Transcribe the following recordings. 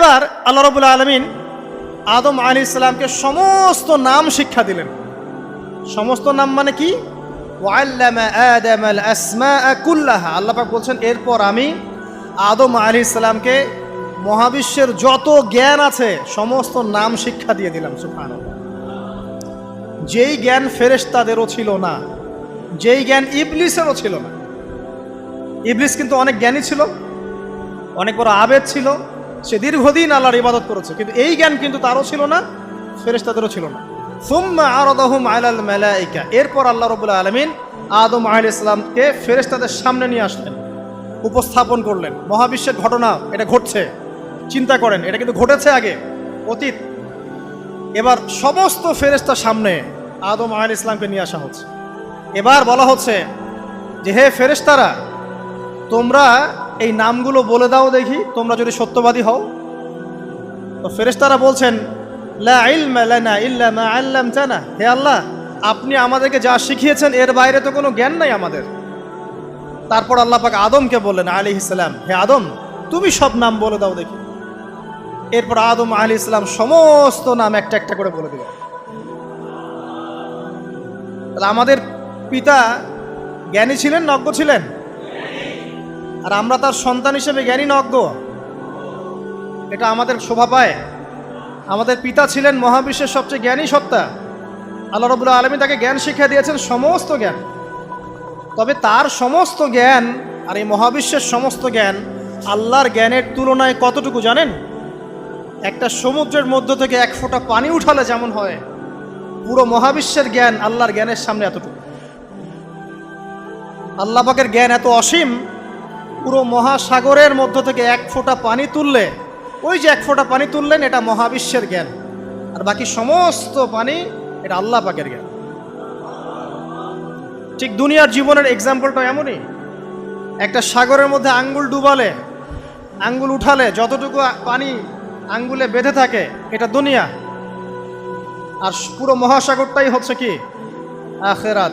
এবার আল্লাহ রবুল্লা আলমিন আদম আলী ইসলামকে সমস্ত নাম শিক্ষা দিলেন। সমস্ত নাম মানে কি? ওয়াল্লামা আদম আল আসমা কুল্লাহা। আল্লাহ বলছেন, এরপর আমি আদম আলী ইসলামকে মহাবিশ্বের যত জ্ঞান আছে, সমস্ত নাম শিক্ষা দিয়ে দিলাম সুফান যেই জ্ঞান ফেরেশতাদেরও ছিল না, যেই জ্ঞান ইবলিসেরও ছিল না। ইবলিস কিন্তু অনেক জ্ঞানী ছিল, অনেক বড় আবেদ ছিল সে দীর্ঘদিন আল্লাহর ইবাদত করেছে। কিন্তু এই জ্ঞান কিন্তু তারও ছিল না, ফেরেশতাদেরও ছিল না। এরপর আল্লাহ রবুল্লা আলমিন আদম আহ ইসলামকে ফেরেশতাদের সামনে নিয়ে আসলেন, উপস্থাপন করলেন। মহাবিশ্বের ঘটনা, এটা ঘটছে। চিন্তা করেন, এটা কিন্তু ঘটেছে আগে। অতীত। এবার সমস্ত ফেরেশতার সামনে আদম আহ ইসলামকে নিয়ে আসা হচ্ছে। এবার বলা হচ্ছে যে, হে ফেরেশতারা, তোমরা এই নামগুলো বলে দাও দেখি, তোমরা যদি সত্যবাদী হও। তো ফেরেশতারা বলছেন হে আল্লাহ, আপনি আমাদেরকে যা শিখিয়েছেন, এর বাইরে তো কোনো জ্ঞান নাই আমাদের। তারপর আল্লাহ পাক আদমকে বললেন আলী ইসলাম হে আদম, তুমি সব নাম বলে দাও দেখি। এরপর আদম আলী ইসলাম সমস্ত নাম একটা একটা করে বলে তাহলে আমাদের পিতা জ্ঞানী ছিলেন নজ্ঞ ছিলেন? আর আমরা তার সন্তান হিসেবে জ্ঞানী নজ্ঞ এটা আমাদের শোভা পায়। আমাদের পিতা ছিলেন মহাবিশ্বের সবচেয়ে জ্ঞানী সত্তা। আল্লাহ রবুল্লা আলমী তাকে জ্ঞান শিক্ষা দিয়েছেন সমস্ত জ্ঞান। তবে তার সমস্ত জ্ঞান আর এই মহাবিশ্বের সমস্ত জ্ঞান আল্লাহর জ্ঞানের তুলনায় কতটুকু জানেন? একটা সমুদ্রের মধ্য থেকে এক ফোঁটা পানি উঠালে যেমন হয়, পুরো মহাবিশ্বের জ্ঞান আল্লাহর জ্ঞানের সামনে এতটুকু। আল্লাহ পাকের জ্ঞান এত অসীম পুরো মহাসাগরের মধ্য থেকে এক ফোঁটা পানি তুললে, ওই যে এক ফোঁটা পানি তুললেন, এটা মহাবিশ্বের জ্ঞান। আর বাকি সমস্ত পানি এটা আল্লাহ পাকের জ্ঞান। ঠিক দুনিয়ার জীবনের এক্সাম্পলটা এমনই। একটা সাগরের মধ্যে আঙ্গুল ডুবালে, আঙ্গুল উঠালে যতটুকু পানি আঙ্গুলে বেঁধে থাকে, এটা দুনিয়া। আর পুরো মহাসাগরটাই হচ্ছে কি? আখেরাত।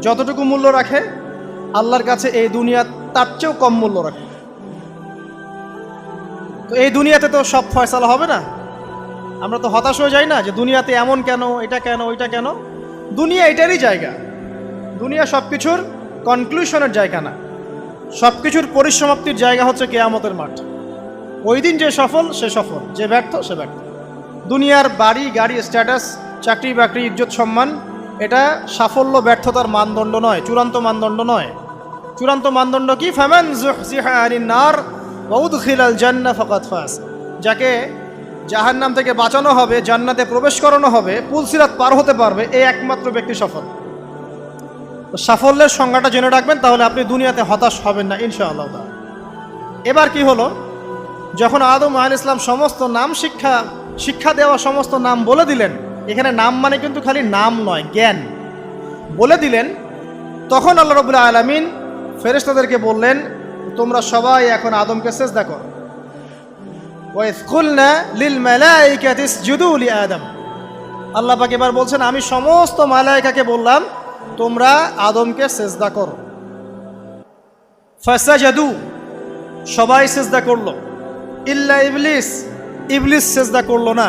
যতটুকু মূল্য রাখে, আল্লাহর কাছে এই দুনিয়া তার চেয়েও কম মূল্য রাখে। তো এই দুনিয়াতে তো সব ফয়সালা হবে না? আমরা তো হতাশ হয়ে যাই না যে দুনিয়াতে এমন কেন, এটা কেন, ওইটা কেন? দুনিয়া এটারই জায়গা। দুনিয়া সব কিছুর কনক্লুশনের জায়গা না। সব কিছুর পরিসমাপ্তির জায়গা হচ্ছে কেয়ামতের মাঠ। ওই দিন যে সফল, সে সফল। যে ব্যর্থ, সে ব্যর্থ। দুনিয়ার বাড়ি, গাড়ি স্ট্যাটাস চাকরি বাকরি ইজ্জত, সম্মান এটা সাফল্য, ব্যর্থতার মানদণ্ড নয়, চূড়ান্ত মানদণ্ড নয়। চূড়ান্ত মানদণ্ড কি? ফ্যামান নার খিলাল জান্না ফকাত ফাস যাকে জাহান নাম থেকে বাঁচানো হবে, জান্নাতে প্রবেশ করানো হবে, পুলসিরাত পার হতে পারবে এই একমাত্র ব্যক্তি সফল। সাফল্যের সংজ্ঞাটা জেনে রাখবেন, তাহলে আপনি দুনিয়াতে হতাশ হবেন না, ইনশাআল্লাহ। এবার কি হলো? যখন আদম আল ইসলাম সমস্ত নাম শিক্ষা শিক্ষা দেওয়া সমস্ত নাম বলে দিলেন এখানে নাম মানে কিন্তু খালি নাম নয়, জ্ঞান। বলে দিলেন, তখন আল্লাহ রবুল্লা আলমিন ফেরেশতাদেরকে বললেন, তোমরা সবাই এখন আদমকে ইসজুদু লি আদম। আল্লাহ পাক এবার বলছেন, আমি সমস্ত মালাইকাকে বললাম, তোমরা আদমকে সেজদা করো। ফাসাজাদু, সবাই সেজদা করল। ইল্লা ইবলিস ইবলিস সেজদা করল না।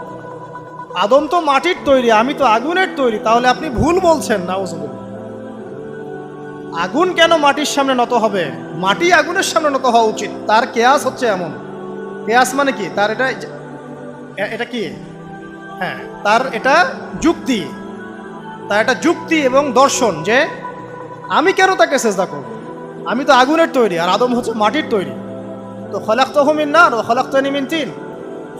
আদম তো মাটির তৈরি, আমি তো আগুনের তৈরি, তাহলে আপনি ভুল বলছেন না আগুন কেন মাটির সামনে নত হবে? মাটি আগুনের সামনে নত হওয়া উচিত, তার কেয়াস হচ্ছে এমন। কেয়াস মানে কি? তার এটা এটা কি? হ্যাঁ তার এটা যুক্তি। তার এটা যুক্তি এবং দর্শন যে, আমি কেন তাকে চেষ্টা করব? আমি তো আগুনের তৈরি, আর আদম হচ্ছে মাটির তৈরি। তো খলাক্ত হুমিন না খলাক্ত নিমিন তিন।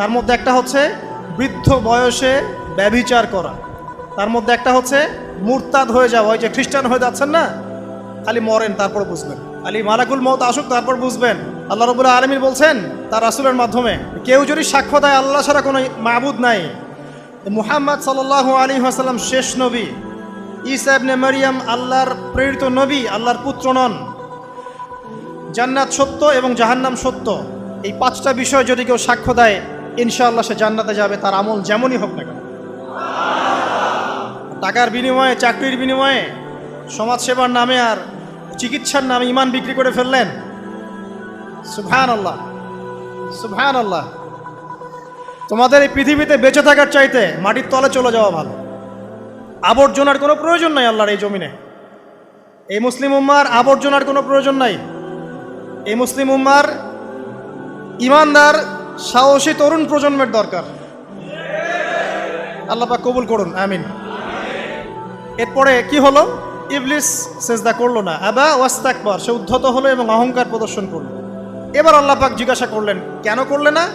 তার মধ্যে একটা হচ্ছে বৃদ্ধ বয়সে ব্যভিচার করা। তার মধ্যে একটা হচ্ছে মুরতাদ হয়ে যাওয়া। ওই যে খ্রিস্টান হয়ে যাচ্ছেন না? খালি মরেন, তারপর বুঝবেন। খালি মালাকুল মত আসুক, তারপর বুঝবেন। আল্লাহ রবুল্লাহ আলমীর বলছেন তার রাসুলের মাধ্যমে, কেউ যদি সাক্ষ্য দেয়, আল্লাহ ছাড়া কোনো মাবুদ নাই। মুহাম্মদ সাল্লাহ আলী আসাল্লাম শেষ নবী। ঈসা ইবনে মারিয়াম আল্লাহর প্রেরিত নবী, আল্লাহর পুত্র নন। জান্নাত সত্য এবং জাহান্নাম সত্য। এই পাঁচটা বিষয় যদি কেউ সাক্ষ্য দেয় ইনশাআল্লাহ সে জান্নাতে যাবে, তার আমল যেমনই হোক না কেন। টাকার বিনিময়ে, চাকরির বিনিময়ে, সমাজসেবার নামে আর চিকিৎসার নামে ইমান বিক্রি করে ফেললেন। সুবহান আল্লাহ সুবহান আল্লাহ তোমাদের এই পৃথিবীতে বেঁচে থাকার চাইতে মাটির তলে চলে যাওয়া ভালো। আবর্জনার কোনো প্রয়োজন নাই আল্লাহর এই জমিনে। এই মুসলিম উম্মার আবর্জনার কোনো প্রয়োজন নাই। এই মুসলিম উম্মার ইমানদার সাহসী তরুণ প্রজন্মের দরকার। আল্লাহ পাক কবুল করুন, আমিন। এরপরে কি হলো? ইবলিস সেজদা করল না। আবা ওয়াস্তাকবার সে উদ্ধত হলো এবং অহংকার প্রদর্শন করল। এবার আল্লাহ পাক জিজ্ঞাসা করলেন, কেন করলে না?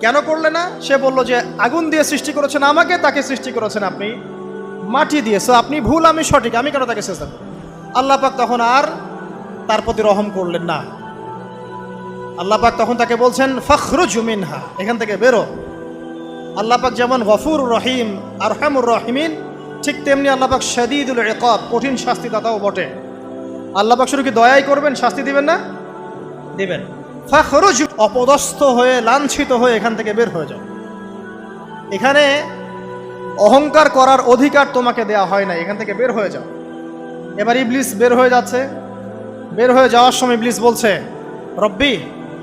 কেন করলে না? সে বলল যে, আগুন দিয়ে সৃষ্টি করেছেন আমাকে, তাকে সৃষ্টি করেছেন আপনি। মাটি দিয়ে, সো আপনি ভুল, আমি সঠিক, আমি কেন তাকে চেষ্টা করব? আল্লাহ পাক তখন আর তার প্রতি রহম করলেন না। আল্লাহ পাক তখন তাকে বলছেন, ফখরুজ মিনহা এখান থেকে বেরো। আল্লাহ পাক যেমন গফুর রহিম আর রহমুর রহিমিন, ঠিক তেমনি আল্লাহ পাক শদীদুল ইকাব, কঠিন শাস্তি দাতাও বটে। আল্লাহ পাক শুধু কি দয়াই করবেন, শাস্তি দিবেন না? দিবেন। ফখরুজ অপদস্থ হয়ে, লাঞ্ছিত হয়ে এখান থেকে বের হয়ে যাও। এখানে অহংকার করার অধিকার তোমাকে দেয়া হয় না এখান থেকে বের হয়ে যাও। এবার ইবলিস বের হয়ে যাচ্ছে। বের হয়ে যাওয়ার সময় ইবলিস বলছে, রব্বি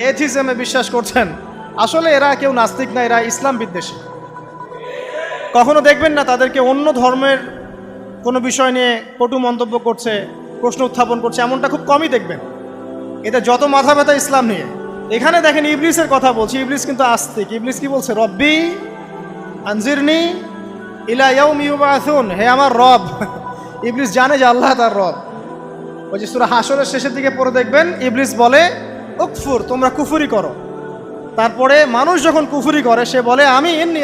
এথিজমে বিশ্বাস করছেন? আসলে এরা কেউ নাস্তিক না, এরা ইসলাম বিদ্বেষী। কখনো দেখবেন না তাদেরকে অন্য ধর্মের কোনো বিষয় নিয়ে কটু মন্তব্য করছে, প্রশ্ন উত্থাপন করছে, এমনটা খুব কমই দেখবেন। এতে যত মাথা ব্যথা ইসলাম নিয়ে। এখানে দেখেন ইবলিসের কথা বলছি, ইবলিস কিন্তু আস্তিক। ইবলিস কি বলছে? রব্বি আনজিরনি ইলা ইয়াউম ইউবাসুন। হে আমার রব। ইবলিস জানে যে আল্লাহ তার রব। ওই যে সুরা হাসরের শেষের দিকে পড়ে দেখবেন, ইবলিস বলে উকফুর, তোমরা কুফুরি করো। তারপরে মানুষ যখন কুফুরি করে, সে বলে, আমি ইন্নি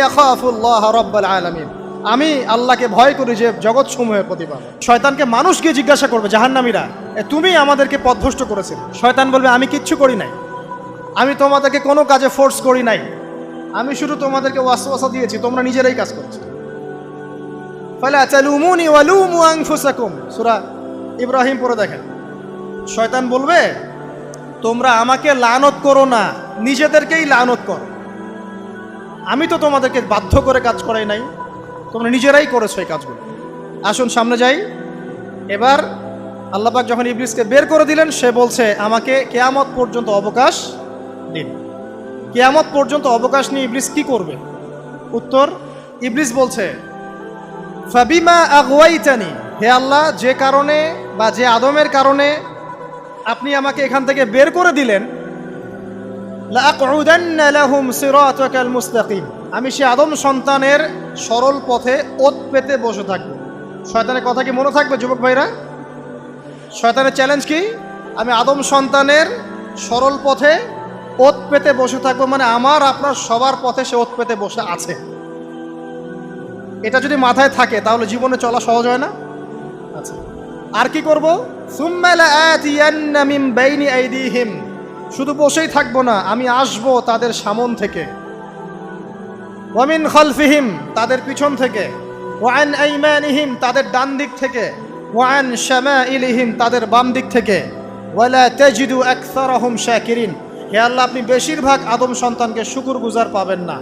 আমি আল্লাহকে ভয় করি যে জগৎ সমূহের প্রতিপাল শয়তানকে মানুষ গিয়ে জিজ্ঞাসা করবে, জাহান্নামীরা তুমি আমাদেরকে পথভ্রষ্ট করেছিল? শয়তান বলবে, আমি কিচ্ছু করি নাই। আমি তোমাদেরকে কোনো কাজে ফোর্স করি নাই। আমি শুধু তোমাদেরকে ওয়াসওয়াসা দিয়েছি, তোমরা নিজেরাই কাজ করছ। ফালা তালুমুনি ওয়ালুমু আনফুসাকুম। সূরা ইব্রাহিম পরে দেখেন। শয়তান বলবে তোমরা আমাকে লানত করো না, নিজেদেরকেই লানত করো। আমি তো তোমাদেরকে বাধ্য করে কাজ করাই নাই, তোমরা নিজেরাই করেছ এই কাজগুলো। আসুন সামনে যাই। এবার আল্লাপাক যখন ইবলিসকে বের করে দিলেন, সে বলছে, আমাকে কেয়ামত পর্যন্ত অবকাশ দিন। কেয়ামত পর্যন্ত অবকাশ নিয়ে ইবলিস কি করবে? উত্তর, ইবলিস বলছে, ফাবিমা আগওয়াইতানি হে আল্লাহ, যে কারণে বা যে আদমের কারণে আপনি আমাকে এখান থেকে বের করে দিলেন। আমি সে আদম সন্তানের সরল পথে ওত পেতে বসে থাকব। শয়তানের কথা কি মনে থাকবে, যুবক ভাইরা? শয়তানের চ্যালেঞ্জ কি? আমি আদম সন্তানের সরল পথে ওত পেতে বসে থাকব মানে আমার, আপনার সবার পথে সে ওত পেতে বসে আছে। এটা যদি মাথায় থাকে, তাহলে জীবনে চলা সহজ হয় না? আচ্ছা। আর কি করব? শুধু বসেই থাকব না, আমি আসব তাদের সামন থেকে। ওয়ামিন খলফিহিম, তাদের পিছন থেকে। ওয়ান আইমানিহিম, তাদের ডান দিক থেকে। ওয়ান শামাইলিহিম, তাদের বাম দিক থেকে। ওয়ালা তাজিদু আকসারহুম শাকিরিন। হে আল্লাহ, আপনি বেশিরভাগ আদম সন্তানকে শুকুর গুজার পাবেন না।